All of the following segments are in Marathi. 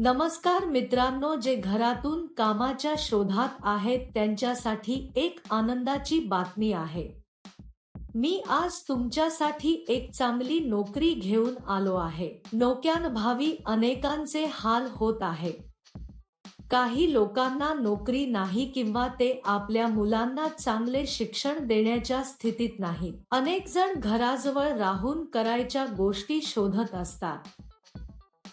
नमस्कार मित्रांनो जे घरातून कामाच्या शोधात आहेत त्यांच्यासाठी एक आनंदाची बातमी आहे. मी आज तुमच्यासाठी एक चांगली नोकरी घेऊन आलो आहे. नोक्यांभावी अनेकांचे हाल होत आहे. काही लोकांना नोकरी नाही किंवा ते आपल्या मुलांना चांगले शिक्षण देण्याच्या स्थितीत नाही अनेक जण घराजवळ राहून करायच्या गोष्टी शोधत असतात.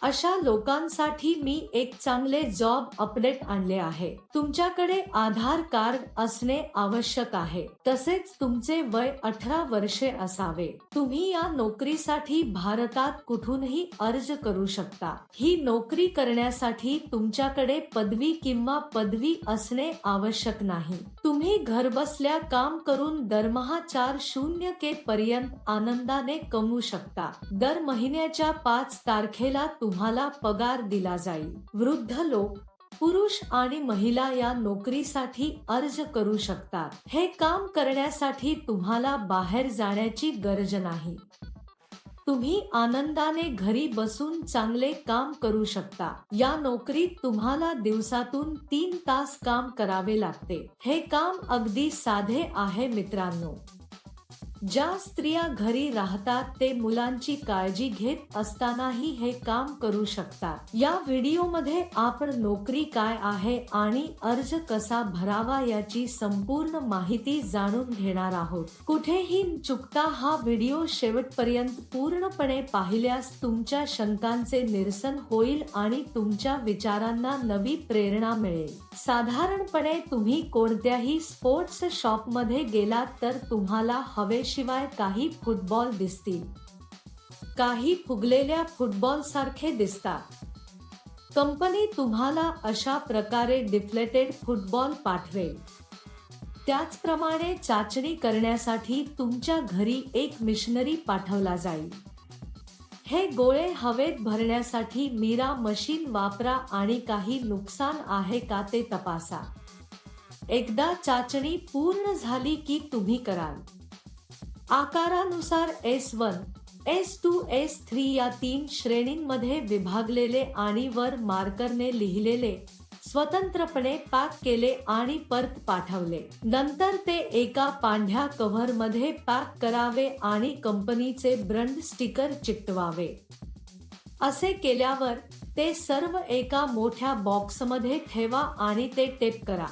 अशा लोकांसाठी मी एक चांगले जॉब अपडेट आणले आहे. तुमच्याकडे आधार कार्ड असणे आवश्यक आहे. तसेच तुमचे वय अठरा वर्षे असावे. तुम्ही या नोकरीसाठी भारतात कुठूनही अर्ज करू शकता. ही नोकरी करण्यासाठी तुमच्याकडे पदवी किंवा पदवी असणे आवश्यक नाही. तुम्ही घरबसल्या काम करून दरमहा चार शून्य के पर्यंत आनंदाने कमवू शकता. दर महिन्याच्या पाच तारखेला तुम्हाला पगार दिला जाईल. वृद्ध लोक पुरुष आणि महिला या नोकरीसाठी अर्ज करू शकतात. हे काम करण्यासाठी तुम्हाला बाहेर जाण्याची गरज नाही. तुम्ही आनंदाने घरी बसून चांगले काम करू शकता. या नोकरीत तुम्हाला दिवसातून तीन तास काम करावे लागते. हे काम अगदी साधे आहे मित्रांनो. ज्या स्त्रिया घरी राहतात ते मुलांची काळजी घेत असतानाही हे काम करू शकतात. या व्हिडिओमध्ये आपण नोकरी काय आहे आणि अर्ज कसा भरावा याची संपूर्ण माहिती जाणून घेणार आहोत. कुठेही चुकता हा व्हिडिओ शेवटपर्यंत पूर्णपणे पाहिल्यास तुमच्या शंकांचे निरसन होईल आणि तुमच्या विचारांना नवी प्रेरणा मिळेल. साधारणपणे तुम्ही कोणत्याही स्पोर्ट्स शॉपमध्ये गेलात तर तुम्हाला हवे शिवाय काही फुटबॉल दिसतील. काही फुगलेल्या फुटबॉल सारखे दिसतात. कंपनी तुम्हाला अशा प्रकारे डिफ्लेटेड फुटबॉल पाठवेल. त्याचप्रमाणे चाचणी करण्यासाठी तुमच्या घरी एक मिशनरी पाठवला जाईल. हे गोळे हवेत भरण्यासाठी मीरा मशीन वापरा आणि काही नुकसान आहे का ते तपासा. एकदा चाचणी पूर्ण झाली की तुम्ही कराल. आकारानुसार S one S two S three या तीन श्रेणींमध्ये विभागलेले आणि वर मार्करने लिहिलेले स्वतंत्रपणे पॅक केले आणि परत पाठवले. नंतर ते एका पांढ्या कव्हरमध्ये पॅक करावे आणि कंपनीचे ब्रंड स्टिकर चिकटवावे. असे केल्यावर ते सर्व एका मोठ्या बॉक्समध्ये ठेवा आणि ते टेप करा.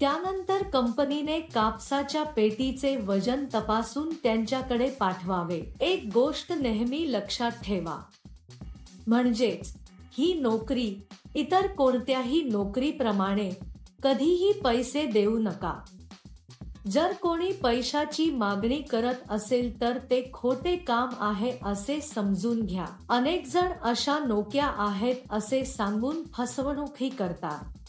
त्यानंतर कंपनीने कापसाच्या पेटीचे वजन तपासून त्यांच्याकडे पाठवावे. एक गोष्ट नेहमी लक्षात ठेवा. म्हणजेच ही नोकरी इतर कोणत्याही नोकरीप्रमाणे कधीही पैसे देऊ नका. जर कोणी पैशाची मागणी करत असेल तर ते खोटे काम आहे असे समजून घ्या. अनेक जण अशा नोक्या आहेत असे सांगून फसवणूकही करतात.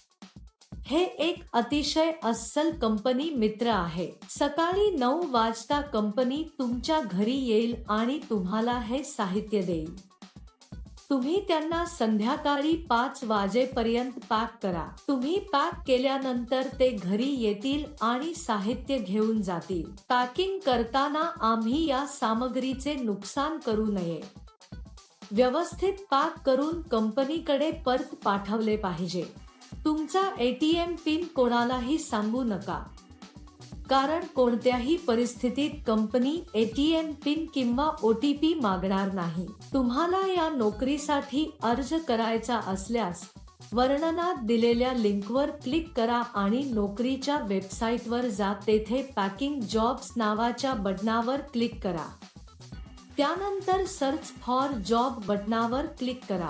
हे एक अतिशय अस्सल कंपनी मित्र आहे. सकाळी नऊ वाजता कंपनी तुमच्या घरी येईल आणि तुम्हाला हे साहित्य देईल. तुम्ही त्यांना संध्याकाळी पाच वाजेपर्यंत पॅक करा. तुम्ही पॅक केल्यानंतर ते घरी येतील आणि साहित्य घेऊन जातील. पॅकिंग करताना आम्ही या सामग्रीचे नुकसान करू नये. व्यवस्थित पॅक करून कंपनीकडे परत पाठवले पाहिजे. तुमचा एटीएम पिन कोणालाही सांगू नका. कारण कोणत्याही परिस्थितीत कंपनी एटीएम पिन किंवा ओ टी पी मागणार नाही. तुम्हाला या नोकरीसाठी अर्ज करायचा असल्यास वर्णनात दिलेल्या लिंकवर क्लिक करा आणि नोकरीच्या वेबसाईटवर जा. तेथे पॅकिंग जॉब्स नावाच्या बटनावर क्लिक करा. त्यानंतर सर्च फॉर जॉब बटनावर क्लिक करा.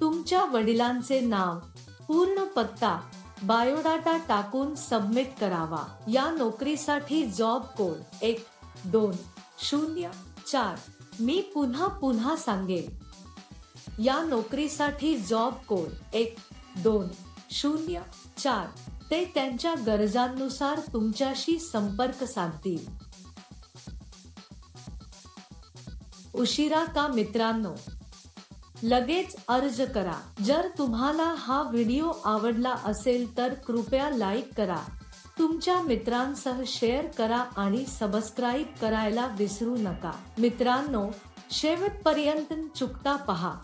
तुमच्या वडिलांचे नाव पूर्ण पत्ता बायोडाटा टाकून सबमिट करावा. या नोकरीसाठी जॉब कोड एक दोन शून्य चार. मी पुन्हा पुन्हा सांगेन. या नोकरीसाठी जॉब कोड एक दोन शून्य चार. ते त्यांच्या गरजांनुसार तुमच्याशी संपर्क साधतील. उशिरा का मित्रांनो? लगेच अर्ज करा. जर तुम्हाला हा व्हिडिओ आवडला असेल तर कृपया लाईक करा. तुमच्या मित्रांसह शेअर करा आणि सबस्क्राईब करायला विसरू नका. मित्रांनो शेवटपर्यंत चुकता पहा.